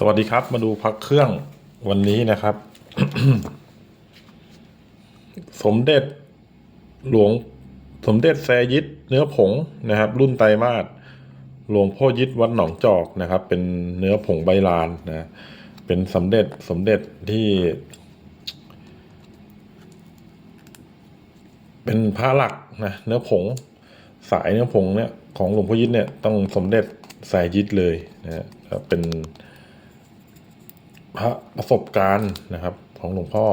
สวัสดีครับ มาดูพักเครื่องวันนี้นะครับ สมเด็จหลวงสมเด็จแซยิดเนื้อผงนะครับ รุ่นไตรมาสหลวงพ่อยิดวัดหนองจอกนะครับ เป็นเนื้อผงใบลานนะ เป็นสมเด็จสมเด็จที่ เป็นพระหลักนะเนื้อผง สายเนื้อผงเนี่ยของหลวงพ่อยิดเนี่ยต้องสมเด็จแซยิดเลยนะเป็น พระประสบการณ์นะครับ ของหลวงพ่อ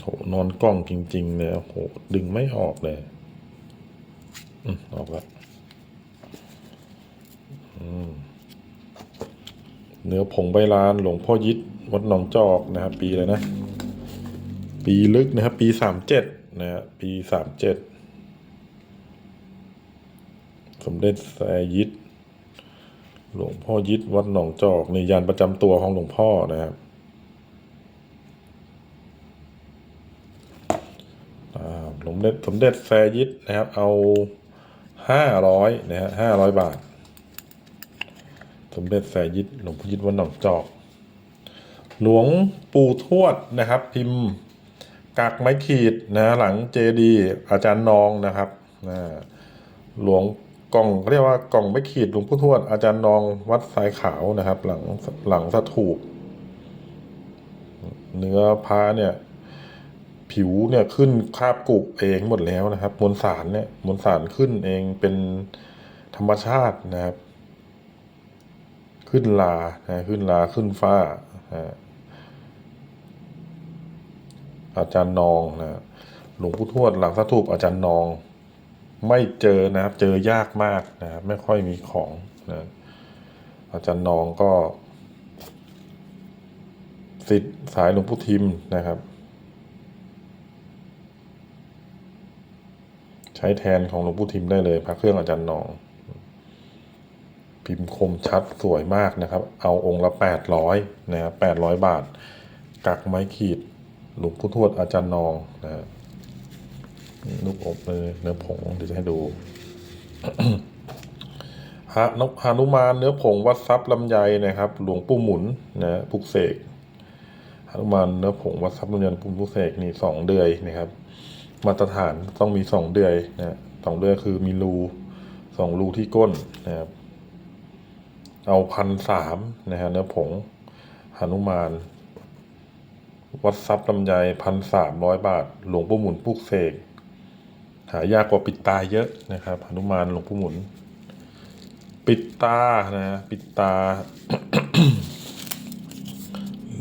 โห นอนกล้องจริง ๆ เลยโอ้โห ดึงไม่ออกเลย อืมออกแล้วเนื้อผงใบลานหลวงพ่อยิดวัดหนองจอกนะครับ ปีเลยนะ ปีลึกนะครับ ปีสามเจ็ดนะฮะปีสามเจ็ดสมเด็จแสยิดหลวงพ่อยิดวัดหนองจอกในยานประจำตัวของหลวงพ่อนะครับอ่าสมเด็จสมเด็จแสยิดนะครับ เอาห้าร้อยนะฮะห้าร้อยบาท สมเด็จแสยิดหลวงพ่อยิดวัดหนองจอก หลวงปู่ทวดนะครับ พิมพ์ กากไม้ขีดนะหลังเจดีอาจารย์นองนะครับนะหลวงกล่องเรียกว่ากล่องไม้ขีดหลวงปู่ทวดอาจารย์นองวัดสายขาวนะครับ หลังหลังสถูปเนื้อพระเนี่ย ผิวเนี่ยขึ้นคาบกุเองหมดแล้วนะครับ มวลสารเนี่ยมวลสารขึ้นเองเป็นธรรมชาตินะครับ ขึ้นลานะขึ้นลาขึ้นฟ้านะ อาจารย์นองนะหลวงปู่ทวดหลังสถูปอาจารย์นอง ไม่เจอนะครับ เจอยากมากนะครับไม่ค่อยมีของนะอาจารย์นองก็สิทธิ์สายหลวงปู่ทิมนะครับ ใช้แทนของหลวงปู่ทิมได้เลยพระเครื่องอาจารย์นอง พิมพ์คมชัดสวยมากนะครับ เอาองค์ละแปดร้อยนะครับแปดร้อยบาท กักไม้ขีด หลวงพ่ทวดอาจารย์นองนะฮะลูกอบเลยเนื้อผงเดี๋ยวจะให้ดูฮะนกฮานุมานเนื้อผงวัดทรัพย์ลำไยนะครับ หลวงปู่หมุนนะปุกเสกฮานุมานเนื้อผงวัดทรัพย์ลำไยปลุกเสกนี่สองเดือยนะครับ มาตรฐานต้องมีสองเดือยนะสองเดือยคือมีรูสองรูที่ก้นนะครับ เอาพันสามนะฮะเนื้อผงหนุมาน วัดทรัพย์ลำไยพันสามร้อยบาท หลวงปู่หมุนปุกเสก หายากกว่าปิดตาเยอะนะครับหนุมานหลวงปู่หมุน ปิดตานะ ปิดตา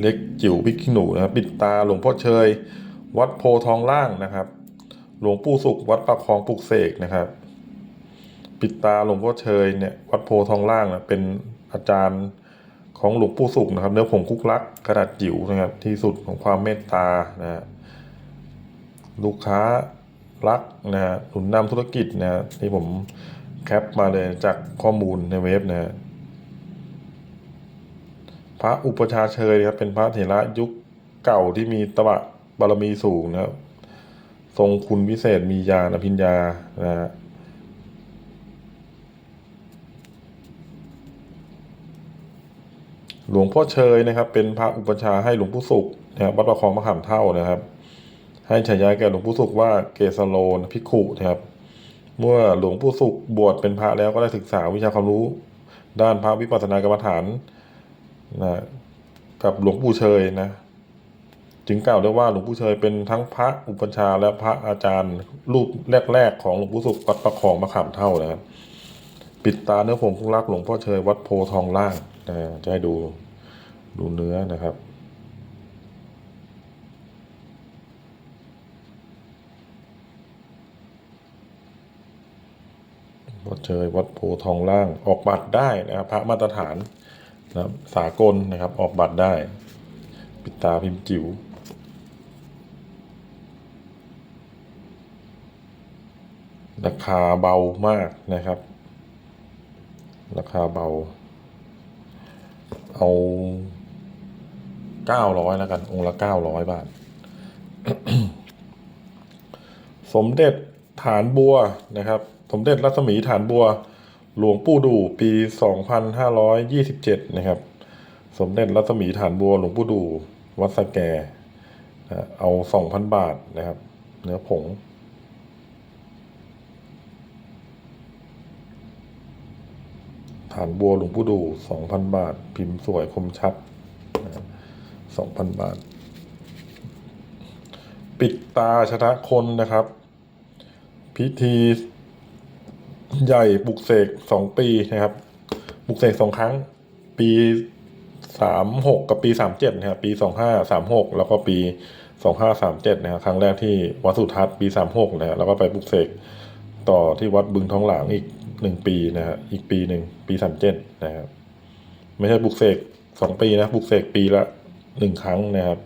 เล็กจิ๋วพริกขี้หนูนะครับปิดตาหลวงพ่อเชย วัดโพทองล่างนะครับ หลวงปู่สุขวัดประคองปุกเสกนะครับปิดตาหลวงพ่อเชยเนี่ยวัดโพทองล่างนะเป็นอาจารย์ ของหลวงปู่สุขนะครับ เนื้อผงคุกลักขนาดจิ๋วนะครับ ที่สุดของความเมตตานะฮะลูกค้ารักนะฮะหนุนนำธุรกิจนะฮะที่ผมแคปมาเลยจากข้อมูลในเว็บนะฮะพระอุปชาเชยครับเป็นพระเถระยุคเก่าที่มีตบะบารมีสูงนะครับทรงคุณพิเศษมีญาอภิญญานะฮะ หลวงพ่อเชยนะครับ เป็นพระอุปชาให้หลวงปู่สุขนะครับวัดประคองมะขามเท่านะครับ ให้ฉายาแก่หลวงปู่สุขว่าเกสโลนภิกขุนะครับ เมื่อหลวงปู่สุขบวชเป็นพระแล้วก็ได้ศึกษาวิชาความรู้ ด้านพระวิปัสสนากรรมฐานนะกับหลวงปู่เชยนะจึงกล่าวได้ว่าหลวงปู่เชยเป็นทั้งพระอุปชาและพระอาจารย์รูปแรก ๆ ของหลวงปู่สุขวัดประคองมะขามเท่านะครับ ปิดตาเนื้อผงพุงรักหลวงพ่อเชยวัดโพทองล่างนะจะให้ดู ดูเนื้อนะครับ วัดเชยวัดโพทองล่างออกบัตรได้นะครับพระมาตรฐานนะครับสากลนะครับออกบัตรได้ ปิดตาพิมพ์จิ๋วราคาเบามากนะครับ ราคาเบา เอา เก้าร้อยแล้วกัน องค์ละเก้าร้อยบาท สมเด็จฐานบัวนะครับ สมเด็จรัศมีฐานบัว หลวงปู่ดูปีสองพันห้าร้อยยี่สิบเจ็ดนะครับ สมเด็จรัศมีฐานบัว หลวงปู่ดู วัดสแกเอาสองพันบาทนะครับ เนื้อผงฐานบัวหลวงปู่ดู 2,000 บาท พิมพ์สวยคมชัดนะครับาท ปิดตาชนะคนนะครับ พิธีใหญ่บุกเสกสองปีนะครับ บุกเสกสองครั้ง ปีสามหกกับปีสามเจ็ดนะครับปีสองห้าสามหกแล้วก็ปีสองห้าสามเจ็ดนะครับครั้งแรกที่วัดสุทัศน์ปีสามหกนะฮะแล้วก็ไปบุกเสกต่อที่วัดบึงท้องหลางอีกหนึ่งปีนะฮะอีกปีหนึ่งปีสามเจ็ดนะครับไม่ใช่บุกเสกสองปีนะบุกเสกปีละ หนึ่งครั้งนะครับ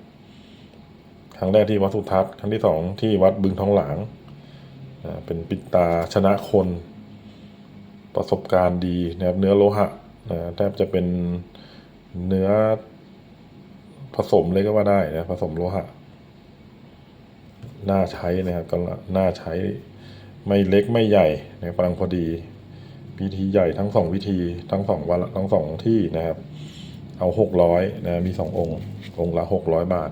ครั้งแรกที่วัดสุทัศน์ครั้งที่สองที่วัดบึงทองหลางเป็นปิดตาชนะคน ประสบการณ์ดีนะครับ เนื้อโลหะนะแทบจะเป็นเนื้อผสมเลยก็ว่าได้นะผสมโลหะน่าใช้นะครับก็น่าใช้ไม่เล็กไม่ใหญ่นะครับกำลังพอดีพิธีใหญ่ทั้งสองวิธีทั้งสองวันทั้งสองที่นะครับ เอาหกร้อยนะมีสององค์ องค์ละหกร้อยบาท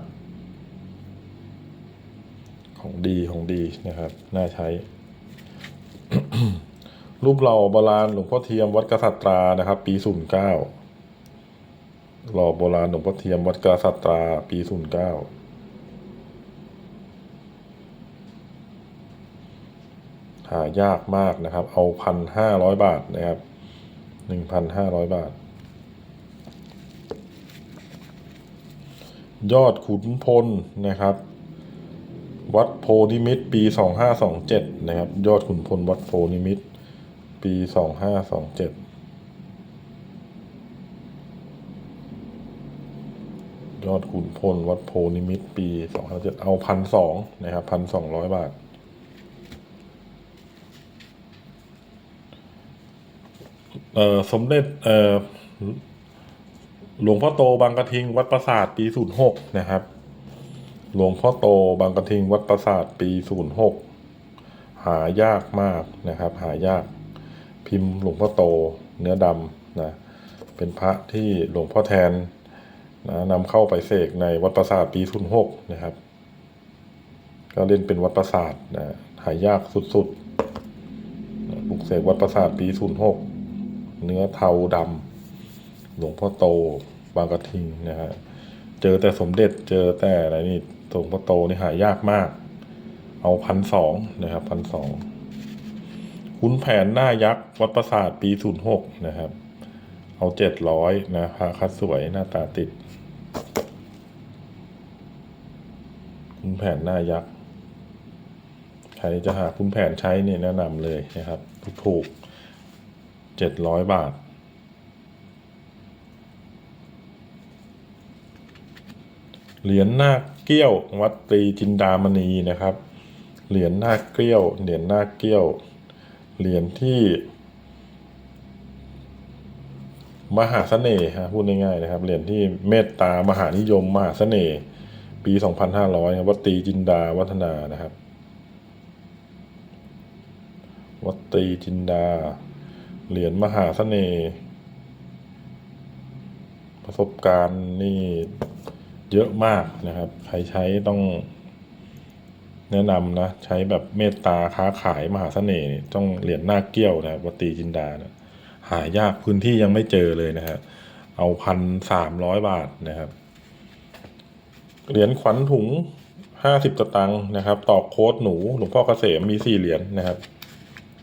ของดีของดีนะครับ น่าใช้ รูปหล่อโบราณหลวงพ่อเทียมวัดกษัตรานะครับ ปีศูนย์เก้าหล่อโบราณหลวงพ่อเทียมวัดกษัตราปีศูนย์เก้าหายากมากนะครับ เอาพันห้าร้อยบาทนะครับหนึ่งพันห้าร้อยบาท ยอดขุนพลนะครับ วัดโพนิมิตรปีสองห้าสองเจ็ดนะครับ ยอดขุนพลวัดโพนิมิตรปีสองห้าสองเจ็ดยอดขุนพลวัดโพนิมิตรปีสองห้าเจ็ดเอาพันสองนะครับพันสองร้อยบาทสมเด็จ หลวงพ่อโตบางกระทิงวัดปราสาทปีศูนย์หกนะครับ หลวงพ่อโตบางกระทิงวัดปราสาทปีศูนย์หกหายากมากนะครับ หายากพิมพ์หลวงพ่อโตเนื้อดำนะเป็นพระที่หลวงพ่อแทนนะนำเข้าไปเสกในวัดปราสาทปีศูนย์หกนะครับ ก็เล่นเป็นวัดปราสาทนะหายากสุดๆบุกเสกวัดปราสาทปีศูนย์หกเนื้อเทาดำ หลวงพ่อโตบางกระทิงนะฮะเจอแต่สมเด็จเจอแต่อะไรนี่หลวงพ่อโตนี่หายากมาก เอาพันสองนะครับพันสองคุณแผนหน้ายักษ์วัดประสาทปีศูนย์หกนะครับ เอาเจ็ดร้อยนะพระคัดสวยหน้าตาติดคุณแผนหน้ายักษ์ใครจะหาคุณแผนใช้เนี่ยแนะนำเลยนะครับ ถูกเจ็ดร้อยบาท เหรียญนาคเกี้ยววัดตรีจินดามณีนะครับ เหรียญนาคเกี้ยว เหรียญนาคเกี้ยว เหรียญที่มหาเสน่ห์ฮะพูดง่ายๆนะครับ เหรียญที่เมตตามหานิยม มหาเสน่ห์ปี 2500ครับวัดตรีจินดาวัฒนานะครับ วัดตรีจินดา เหรียญมหาเสน่ห์ประสบการณ์นี่ เยอะมากนะครับ ใครใช้ต้องแนะนำนะใช้แบบเมตตาค้าขายมหาเสน่ห์ต้องเหรียญหน้าเกี้ยวนะครับวัตีจินดานะหายากพื้นที่ยังไม่เจอเลยนะฮะเอาพันสามร้อยบาทนะครับเหรียญขวัญถุงห้าสิบตตังค์นะครับต่อโค้ดหนูหลวงพ่อเกษมมีสี่เหรียญนะครับ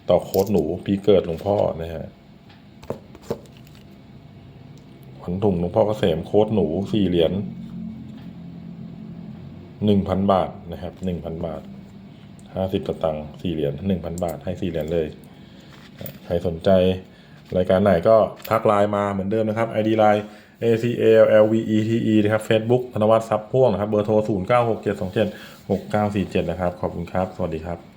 ต่อโค้ดหนูปีเกิดหลวงพ่อนะฮะขวัญถุงหลวงพ่อเกษมโค้ดหนูสี่เหรียญ หนึ่งพันบาทนะครับหนึ่งพันบาทห้าสิบตตังค์สี่เหรียญหนึ่งพันบาทให้สี่เหรียญเลย ใครสนใจรายการไหนก็ทักไลน์มาเหมือนเดิมนะครับ ID ไลน์ A C A L L V E T E นะครับ Facebook ธนวัฒน์ซับพ่วงนะครับ เบอร์โทร 0 9 6 7 2 7 6 9 4 7 นะครับ ขอบคุณครับ สวัสดีครับ